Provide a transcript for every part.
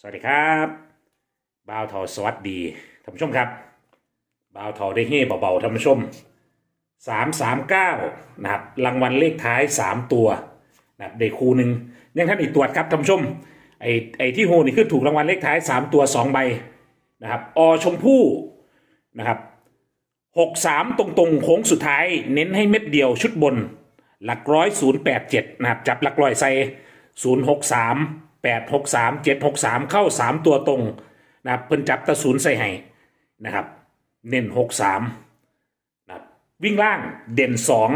สวัสดีครับบ่าวทอสวัสดีท่านผู้ชมครับบ่าวทอได้เฮ่เบาๆท่านผู้ชมสามสามเก้านะครับรางวัลเลขท้ายสามตัวนะครับได้คู่หนึ่งยังท่านอีกตรวจครับท่านผู้ชมไอ้ไอ้ที่โฮนี่คือถูกรางวัลเลขท้ายสามตัวสองใบนะครับอชมพู่นะครับหกสามตรงๆโค้งสุดท้ายเน้นให้เม็ดเดียวชุดบน หลักร้อยศูนย์แปดเจ็ดนะครับจับหลักร้อยใส่ศูนย์หกสาม แปดหกสามเจ็ดหกสามเข้าสามตัวตรงนะครับเพิ่นจับตะศูนย์ใส่ให้นะครับ เน้นหกสามนะครับวิ่งล่างเด่นสอง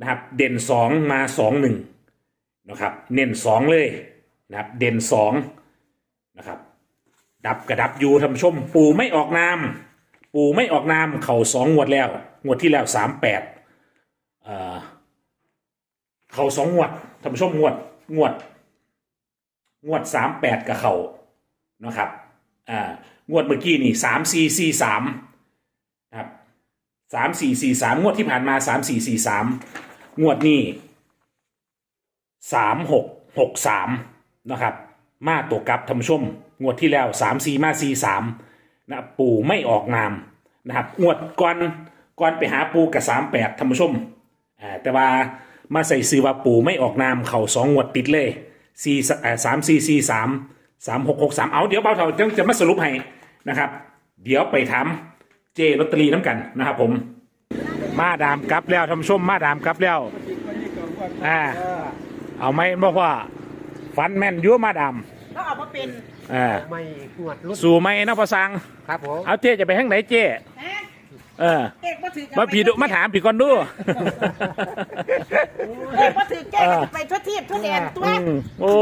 นะครับเด่นสองมาสองหนึ่งนะครับเน้นสองเลยนะครับเด่นสองนะครับดับกระดับอยูทำชม ปูไม่ออกนามปูไม่ออกนามเข่าสองงวดแล้วงวดที่แล้วสามแปดเข่าสองงวดท่าชมงวดงวด งวดสามแปดกับเขานะครับอ่างวดเมื่อกี้นี่สามสี่สี่สามครับสามสี่สี่สามงวดที่ผ่านมาสามสี่สี่สามงวดนี้สามหกหกสามนะครับ มาตัวกับท่านผู้ชม งวดที่แล้วสามสี่มาสี่สามนะปู่ไม่ออกนามนะครับงวดก่อนก่อนไปหาปูกับสามแปดท่านผู้ชมอ่าแต่ว่ามาใส่ซื้อว่าปู่ไม่ออกนามเขาสองงวดติดเลย สี่สามสี่สี่สามสามหกหกสามเอาเดี๋ยวเบาเท่าจะจะมาสรุปให้นะครับ เดี๋ยวไปทำเจลอตเตอรี่น้ำกันนะครับผม มาดามกลับแล้วทำชมมาดามกลับแล้วอ่าเอาไหมบอกว่าฟันแม่นอยั่วมาดามแล้วเอามาเป็นอ่าไม่งวดรุดสู่ไหมนะพอสังครับผมเอาเจจะไปทางไหนเจฮะ เออเอกมาถือกันมาผีดุมาถามผีก่อนดู เอกมาถือแก้ก็สิไปทั่วทีบทั่วแดนตัวอืมโอ้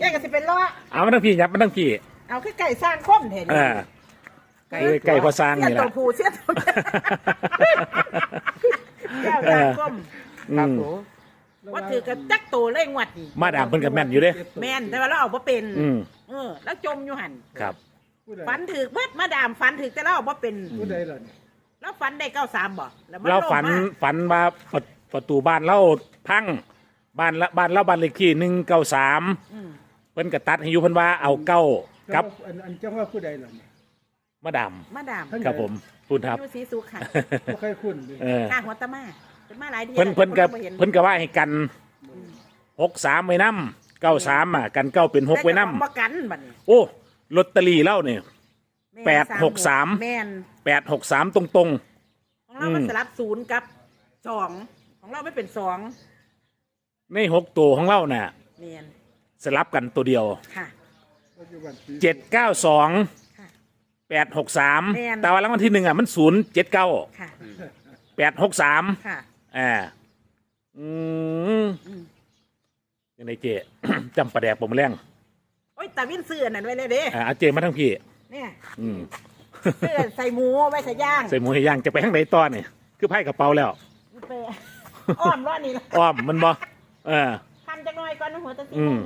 แก้ก็สิเป็นล้อเอามาทั้งพี่ยับมาทั้งพี่เอาคือไก่สร้างคมเห็นเออไก่ไก่พอสร้างเสียนี่แหตัละ วผูเสียตัวแก้วสร้างคมครับผม ว่าถือกันจักโตเลยงวดนี่มาดามเพิ่นกับแม่นอยู่เด้ แม่นแต่ว่าเราเอามาเป็น อืมเออ แล้วจมอยู่หันครับฝันถือเบิดมาดามฝันถือแต่เราเอามาเป็น ผู้ใดล่ะเนี่ย แล้วฝันได้เก้าสามบ่แล้วมันเราฝันลงมาฝันว่าประประตูบ้านเราพังบ้านละบ้านเราบ้านเลขที่หนึ่งเก้าสามอืมเพิ่นกระตัดให้อยู่เพิ่นว่าเอาเก้ากับ อันอันจังว่าผู้ใดล่ะเนี่ย มาดามมาดามครับผมพูดครับ อยู่สีสุขค่ะบ่เคยคุ้นเลยเออ ข้างหัวตะมาเป็นมาหลายเดือเพิ่นเพิ่นกับบ่ห็เพิ่นกับว่าให้กันหกสามไว้น้ำเก้าสามอะกันเก้าเป็นหกไว้น้แต่ก็บ่กันบัดนี้ำโอ้ลอตเตอรี่เล่าเนี่ย ม่นแปดหกสาม แม่นแปดหกสามตรง ของเรามันอืม สลับศูนย์กับสองของเราไม่เป็นสองๆ ในหกตัวของเราน่ะ แม่นสลับกันตัวเดียวค่ะปัจจุบันปีเจ็ดเก้าสองค่ะ แปดหกสามแม่น แต่ว่ารางวัลที่หนึ่งอะมันศูนย์เจ็ดเก้าค่ะ แปดหกสามค่ะ อ่าอืมอืม ยังไงเจ จำประแดกผมแรงโอ้ยตาวินเสื้อนั่นไว้เลยเด้อ่าเอาเจมาทั้งพี่ เนี่ยอืมเสื้อใส่หมูไว้ใส่ย่างใส่หมูให้ย่างจะไปทางไหนตอนนี่คือไพ่กระเป๋าแล้ว ไปอ้อมร้อนนี่ละอ้อมมันบ่เออพันจังหน่อยก่อนนะหัวตะสีอืม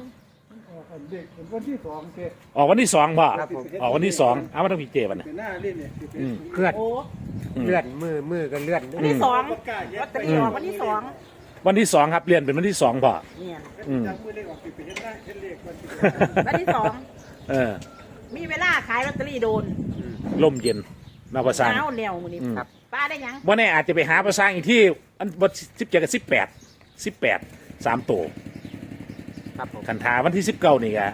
อันเด็กวันที่สองเตะออกวันที่สองพ่อครับผม ออกวันที่สองเอามาทั้งพี่เจวันน่ะ เป็นหน้าเล่นเนี่ยอืม เลื่อนโอ้อืม เลื่อนมือมือก็เลื่อนวันที่สองวัตถุออกวันที่สองวันที่สองครับเรียนเป็นวันที่สองพ่อเนี่ยอืมจำมือเลขออกสิเป็นหน้าเห็นเลขวันที่วันที่สองเออ มีเวลาขายลอตเตอรี่โดนล่มเย็นนาภาษาหนาวแนวมือนี้อืมครับป้าได้ยังว่าแน่อาจจะไปหาภาษาอีกที่อันวันสิบเจ็ดกับสิบแปดสิบแปดสามตัวครับผมคันทาวันที่สิบเก้านี่กะ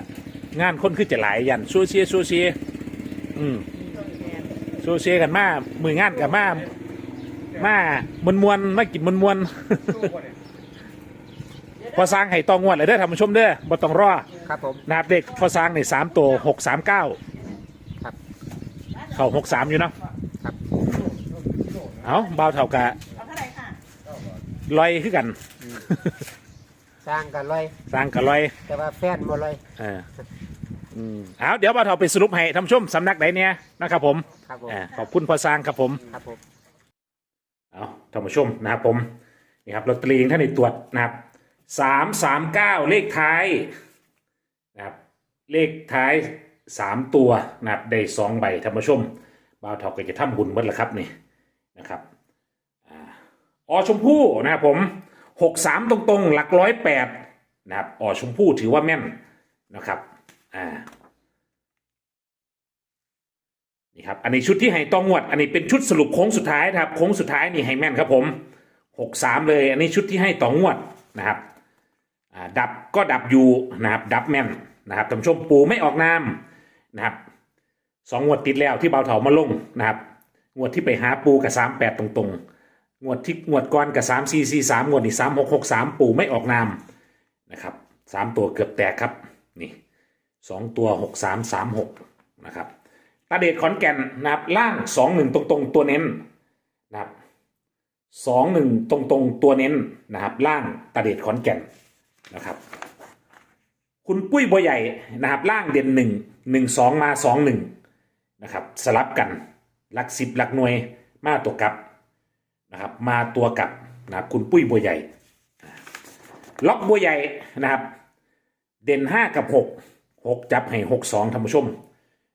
งานคนคือจะหลายยันซัวเชียซัวเชียอืมซัวเชียกันมามืองานกับมา มามวนมวนๆมากินมวนมวนๆ พอสร้างให้ตองงวดเลยเด้อท่านผู้ชมเด้อบ่ต้องรอครับผม นะครับเด็กพอสร้างในสามตัวหกสามเก้าครับ เข้าหกสามอยู่เนาะครับเอาเบาเท่ากะเอาเท่าไหร่ค่ะลอยคือกันสร้างกันลอยสร้างกับลอยแต่ว่าแฟนบ่ลอยเอออืมเอาเดี๋ยวเบาเท่าไปสรุปให้ท่านผู้ชมสำนักไหนเนี่ยนะครับผมครับผมอ่าขอบคุณพอสร้างครับผม ครับผม เอาท่านผู้ชมนะครับผมนี่ครับลอตเตอรี่ของท่านในตรวจนะครับ สามสามเก้าเลขท้ายนะครับเลขท้ายสามตัวนะครับได้สองใบท่านผู้ชมบ่าวทอกก็จะทำบุญเมื่อละครับนี่นะครับอ่าอชมพู่นะครับผมหกสามตรงๆ หลักร้อยแปดนะครับออชมพู่ถือว่าแม่นนะครับอ่านี่ครับอันนี้ชุดที่ให้ตองวด อันนี้เป็นชุดสรุปโค้งสุดท้ายนะครับโค้งสุดท้ายนี่ให้แม่นครับผมหกสามเลย อันนี้ชุดที่ให้ตองวดนะครับ ดับก็ดับอยู่นะครับดับแม่นนะครับท่านชมปูไม่ออกนามนะครับสองงวดติดแล้วที่เบาเถามาลงนะครับงวดที่ไปหาปูกับสามแปดตรงๆงวดที่งวดก่อนกับสามสี่สี่สามงวดนี่สามหกหกสามปูไม่ออกนามนะครับสามตัวเกือบแตกครับนี่สองตัวหกสามสามหกนะครับตาเดชขอนแก่นนะครับล่างสองหนึ่งตรงๆ ตัวเน้นนะครับสองหนึ่งตรงๆ ตัวเน้นนะครับล่างตาเดชขอนแก่น นะครับ คุณปุ้ยบัวใหญ่นะครับล่างเด่นหนึ่งหนึ่งสองมาสองหนึ่งนะครับสลับกันหลักสิบหลักหน่วยมาตัวกลับนะครับมาตัวกลับนะครับคุณปุ้ยบัวใหญ่ ล็อกบัวใหญ่นะครับ เด่นห้ากับหกหกจับให้หกสองท่านผู้ชม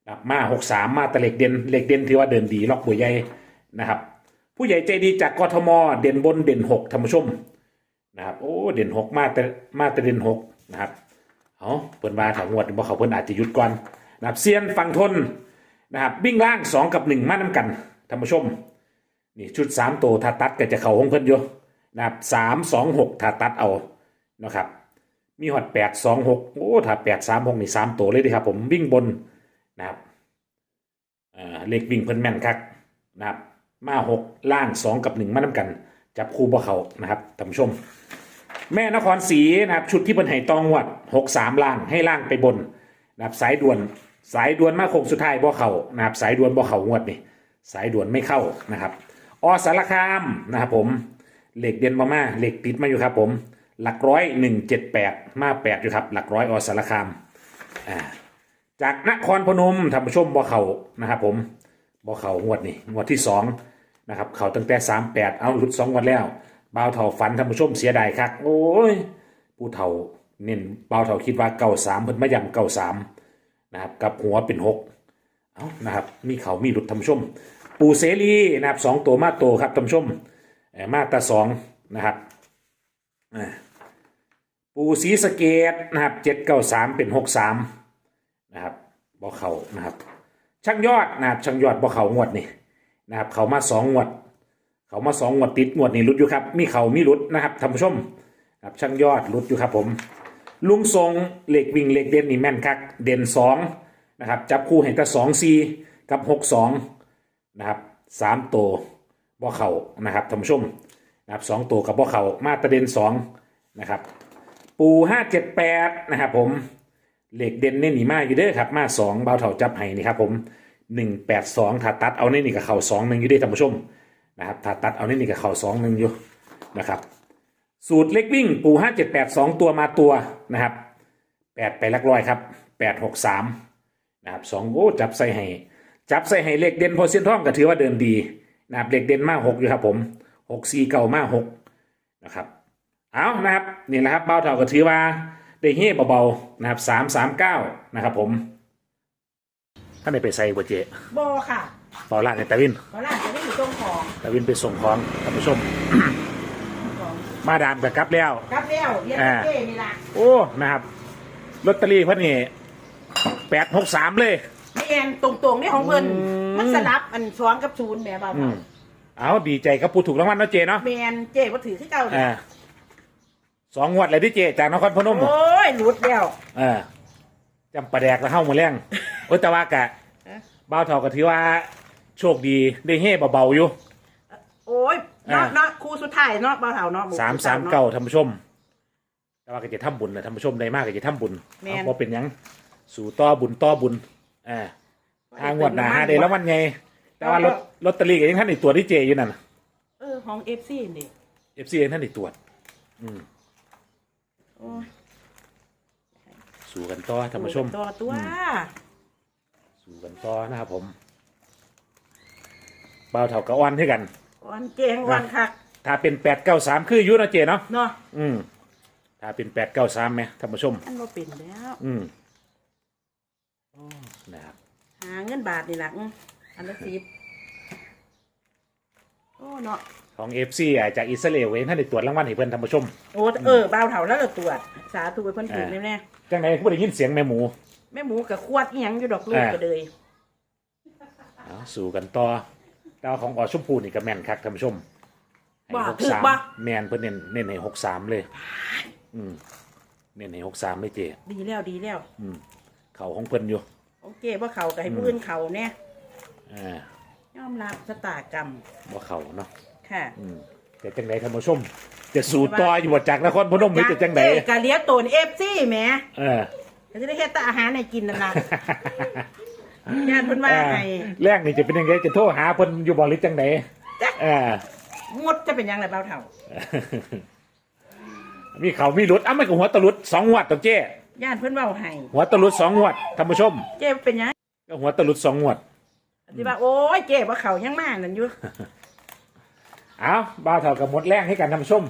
นะครับมาหกสามมาตะเหล็กเด่นเหล็กเด่นที่ว่าเดินดีล็อกบัวใหญ่นะครับ ผู้ใหญ่ใจดีจากกทมเด่นบนเด่นหกท่านผู้ชม นะครับโอ้เด่นหกมาแต่มาแต่เด่นหกนะครับเอาเพิ่นมาถางวดบ่เขาเพิ่นอาจจะหยุดก่อนนะครับเซียนฟังทนนะครับวิ่งล่างสองกับหนึ่งมาน้ำกันท่านผู้ชมนี่ชุดสามตัวถ้าตัดก็จะเข่าของเพิ่นอยู่นะครับสามสองหกถ้าตัดเอานะครับมีหอดแปดสองหกโอ้ถ้าแปดสามหกนี่สามตัวเลยดีครับผมวิ่งบนนะครับอ่าเลขวิ่งเพิ่นแม่นคักนะครับมาหกล่างสองกับหนึ่งมาน้ำกัน จับคู่บ่เขานะครับท่านผู้ชม แม่นครศรีนะครับ ชุดที่เพิ่นให้ตองวัดหกสามล่างให้ล่างไปบนนะครับสายด่วนสายด่วนมาโค้งสุดท้ายบ่เขานะครับ สายด่วนบ่เขางวดนี่สายด่วนไม่เข้านะครับอสารคามนะครับผมเหล็กเด่นมามาเหล็กติดมาอยู่ครับ ผม หลักร้อยหนึ่งเจ็ดแปดมาแปดอยู่ครับ หลักร้อยอสารคามอ่าจากนครพนมท่านผู้ชมบ่เขานะครับ ผมบ่เขางวดนี่งวดที่สอง นะครับเขาตั้งแต่สามแปดเอาหลุดสองวันแล้วบ่าวเท่าฝันท่านผู้ชมเสียดายครับโอ้ยผู้เฒ่าเน้นบ่าวเฒ่าคิดว่าเก่าสามเพิ่นมาย่ำเก่าสามนะครับกับหัวเป็นหกเอานะครับมีเขามีหลุดท่านผู้ชม ปูเสรีนะครับสองตัวมาโตครับท่านผู้ชมมาตาสองนะครับปูสีสเกตนะครับเจ็ดเก้าสามเป็นหกสามนะครับบ่เขานะครับช่างยอดนะครับช่างยอดบ่เขางวดนี่ นะครับเขามาสองงวด เขามาสองงวดติดงวดนี่รุดอยู่ครับ มีเขามีรุดนะครับท่านผู้ชมนะครับช่างยอดรุดอยู่ครับผม ลุงทรงเหล็กวิ่งเหล็กเด่นนี่แม่นคักเด่นสองนะครับจับคู่เห็นแต่สองซีกับหกสองนะครับสามตัวบ่อเขานะครับท่านผู้ชมนะครับสองตัวกับบ่อเขามาตะเด่นสองนะครับปูห้าเจ็ดแปดนะครับผมเหล็กเด่นเน่นหนีมาอยู่เด้อครับมาสองเบาเถาจับไห้นี่ครับผม หนึ่งแปดสองถ้าตัดเอาเน่นนี่กับเข่าสองหนึ่งอยู่เด้ท่านผู้ชมนะครับถ้าตัดเอาเน่นนี่กับเข่าสองหนึ่งอยู่นะครับสูตรเล็กวิ่งปูห้าเจ็ดแปดสองตัวมาตัวนะครับแปดไปลักร้อยครับแปดหกสามนะครับสองโอ้จับใส่ให้จับใส่ให้เลขเด่นพอเส้นท่องก็ถือว่าเดินดีนะครับเลขเด่นมากหกอยู่ครับผมหกสี่เก่ามากหกนะครับเอานะครับนี่แหละครับเบ้าเท่าก็ถือว่าได้เฮ่เบาๆนะครับสามสามเก้านะครับผม ท่านได้ไปใส่บัวเจโบค่ะเบาล่างในตาวินตอนแรกจะไม่อยู่ตรงของตาวินไปส่งของท่านผู้ชม ของมาดามกับกลับแล้ว กับเลี้ยวเรียนอ่าเจ้นี่ละโอ้นะครับลอตเตอรี่เพิ่นนี่แปดหกสามเลยนี่เองตรงๆนี่ของเพิ่นอืม มันสลับอันสองกับศูนย์แหม่บ่าวอืมเอาดีใจครับผู้ถูกรางวัลเนาะเจเนาะแมนเจ้ว่าถือที่เก่าเลยอ่าสองงวดเลยที่เจจากนครพนมโอ้ยหลุดแล้ว เออจำประแดกแล้วเข้ามาแรง โอ้ยแต่ว่ากะเอ๊ะบ้าวเท่าก็ถือว่าโชคดีได้เฮ่เบาๆอยู่ โอ้ยเนาะอ่า เนาะครูสุดท้ายเนาะบ่าวเฒ่าเนาะหสามสุดสาท้ยมนะเก้าท่านผู้ชม แต่ว่าก็จะทำบุญนะท่านผู้ชมได้มากก็จะทำบุญแม่น เอาพอเป็นหยัง สู่ต่อบุญต่อบุญอ่าทางงวดหนาหาได้แล้ววันไง แต่ว่าลอตลอตเตอรี่ก็ยังท่านอีกตัวจที่เจอยู่นั่นเออของ FC นี่เอฟซียังท่านอีกตัวจอืมโอ้ยสู่กันต่อท่านผู้ชม ตัวตัว สู่กันต่อนะครับผมบ่าวเท่ากับอ้อนให้กัน วันเก่งวันคักถ้าเป็นแปดเก้าสามคืออยูเนาะเจเนาะเนาะอืมถ้าเป็นแปดเก้าสามไหมท่านผู้ชม อันบ่เป็นแล้วอืมอ๋อนะครับหาเงินบาทนี่ล่ะอื้ออันละสิบโอ้เนาะของเอฟซีจากอิสราเอลเองท่านได้ตรวจรางวัลให้เพื่อนท่านผู้ชม โอ้เออบ่าวเฒ่าแล้วก็ตรวจสาธุไปเพิ่นถึงอ่าแน่จังไหนผู้ได้ยินเสียงแม่หมูๆ แม่หมูกับขวดอีหยังอยู่ดอกลูกอ่าก็เลยเอาสู่กันต่อดาวของออชมพูนี่ก็แม่นคักท่านผู้ชมให้บ่หกถูกสามบ่แม่นเพิ่นเน้นเน้นให้หกสามเลย อืมเน้นให้หกสามเลยเจดีแล้วดีแล้ว อืมเขาของเพิ่นอยู่ โอเคว่าเขาก็ให้ผู้อื่นเขาเนี่ยอ่ายอมรับชะตากรรมบ่เขาเนาะค่ะอืมแต่จังไดท่านผู้ชมจะสู่ต่ออยู่บ่จากนครพนมหรือจะจังไดเอ้ยกะเลี้ยงตนเอฟซี่แหม เออ ก็จะได้เฮ็ดแต่อาหารให้กินนั่นล่ะญาติเพิ่นว่าให้แรกนี่จะเป็นยังไงจะโทรหาเพิ่นอยู่บ่หรือจังไดจักเอองดจะเป็นยังไงเบาเท่า มีเขามีรุดอ้ามันก็หัวตะลุดสองงวดตัวเจ้ญาติเพิ่นเว้าให้หัวตะลุดสองงวดท่านผู้ชม เจ๊เป็นหยังก็หัวตะลุดสองงวดที่ว่าโอ้ยเจ๊ว่าเขายังมานั่นอยู่ เอาบ่าวเท่ากับหมดแรงให้กันท่านผู้ชม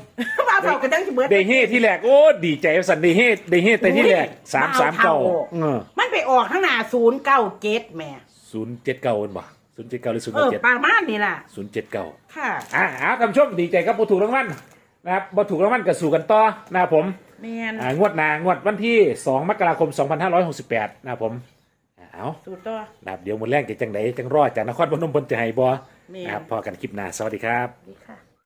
ว่า เขาก็ตั้งสิเบิดเดเฮ่ที่แรกโอ้ดีใจสันเดเฮ่เดเฮ่แต่ที่แรกสามสามเก้าเออมันไปออกข้างหน้าศูนย์เก้าเจ็ดแหม่ศูนย์เจ็ดเก้าบ่ศูนย์เจ็ดเก้าหรือศูนย์เออเจ็ดประมาณนี้ล่ะศูนย์เจ็ดเก้าค่ะอ่าเอาท่านผู้ชมดีใจครับบ่ถูกรางวัลนะครับบ่ถูกรางวัลก็สู่กันต่อนะครับผมแม่นอ่างวดหนางวดวันที่2มกราคม2568นะครับผมอ่าเอาสูตรต่อนะครับเดี๋ยวหมดแรกจะจังไดจังรอดจากนครพนมเพิ่นจะให้บ่แม่นนะครับพอกันคลิปหน้าสวัสดีครับดีค่ะ